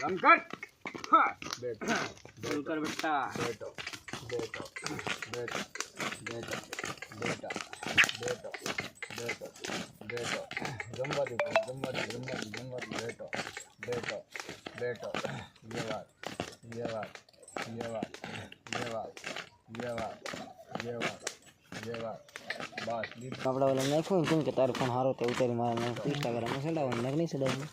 संकट हाँ, बेटा। बेटा बेटा बेटा बेटा बेटा बेटा बेटा बेटा बेटा बेटा जम्बा दे जम्बा दे जम्बा दे जम्बा दे बेटा बेटा बेटा ये बात ये बात ये बात ये बात ये बात ये बात ये बात। કપડા વાળા નાખ્યું કેમ કે તારું ફોન સારો તે ઉતારી મારા ઇન્સ્ટાગ્રામમાં ચડાવવાનું નાખ નહીં ચડાવવાનું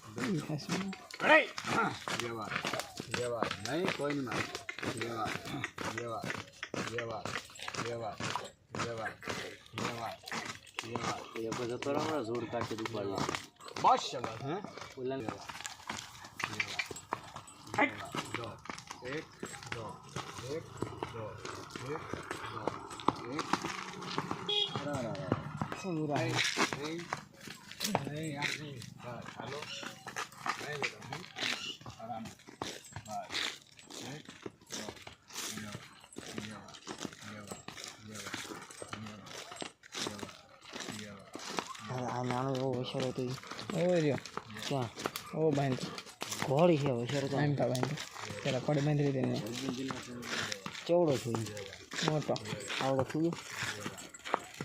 જોડ કાઢી દુકાન બસ શબ્દ હે ઉલ્લંઘન દો એક દો એક દો એક દો એક નાનો એવો હોશિયાર હતો. ઓ રહ્યો ક્યાં ઓ બાંધ ઘોડી છે હોશિયાર તો બાંધતા બાંધ પેલા ખોડે બાંધી દીધી ને કેવડો છું ઈ? મોટો આવડો છું ઈ?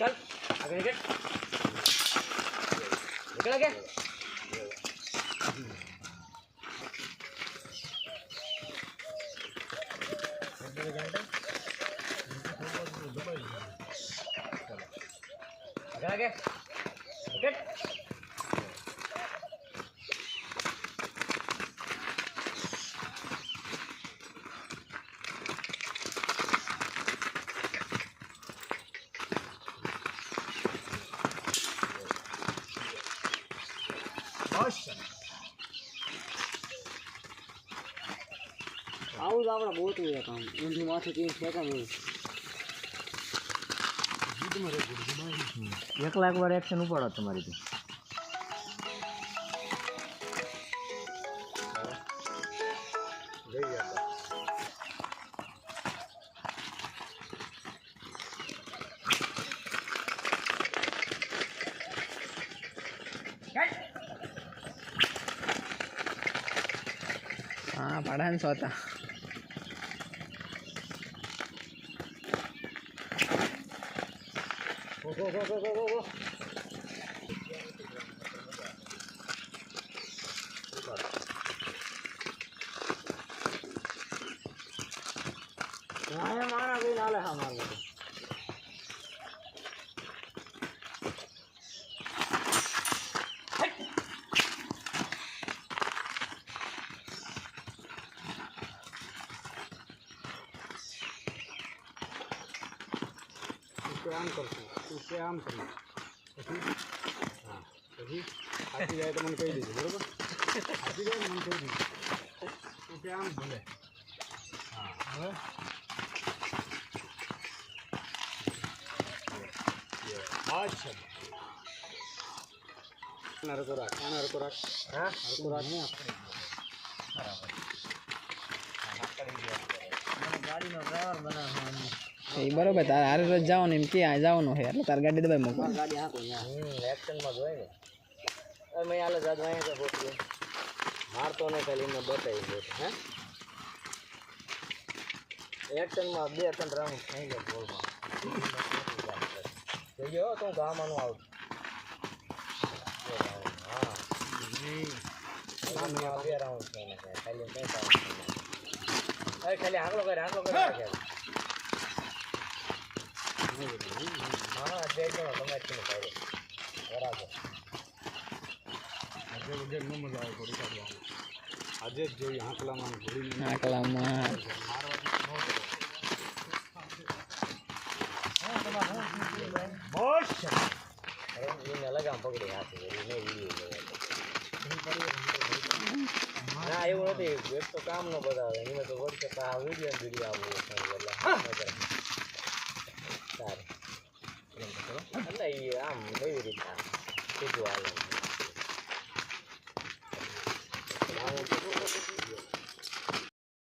चल आगे निकल। निकल आगे। आगे आगे। निकल। આવું લાવડા બહુ તું એક આમ ઊંધું માથે કેમ ફેંકા મેં એક લાખ વાર એક્શન ઉપાડો તમારી થી હા પાડા ને સોતા go, go, go, go, go, go. મારા ભાઈ નાલે હા મારું તું આમ કરશું. તું તે આમ કરવું પછી હા પછી થાકી જાય તો મને કહી દેજો બરાબર? થાકી જાય મને કહી દેજો. તું કે આમ ભલે. હા હવે? અચ્છા આના રકો રાખ આના રકો રાખ. હા? રકો રાખ ને ગાડીનો ડ્રાઈવર બનાવવાનો એ બરોબર તારે હારે રોજ જવાનું એમ કે આ જવાનું છે એટલે તારે ગાડી દબાઈ મૂકો ગાડી હાકો ન્યા હમ એક્શનમાં જોઈ ને અમે આલે જાદ વાયા તો ફોટો મારતો ને ખાલી ને બતાવી દે હે એક્શનમાં બે ત્રણ રાઉન્ડ થઈ ગયા બોલમાં જોઈએ હો તું ગામમાં આવું હા ગામમાં બે રાઉન્ડ થઈને છે ખાલી કઈ રાઉન્ડ અરે ખાલી આંકડો કરે આંકડો કરે આજે જ જોઈએ આંકલામાં ઘોડીને આકલામાં એને લગામ પકડી હાથે એને ના એવું નથી એક તો કામ નો બતાવે એને તો આ વીડિયો વીડિયો આવું આમ એવી રીતના સીધું હાલે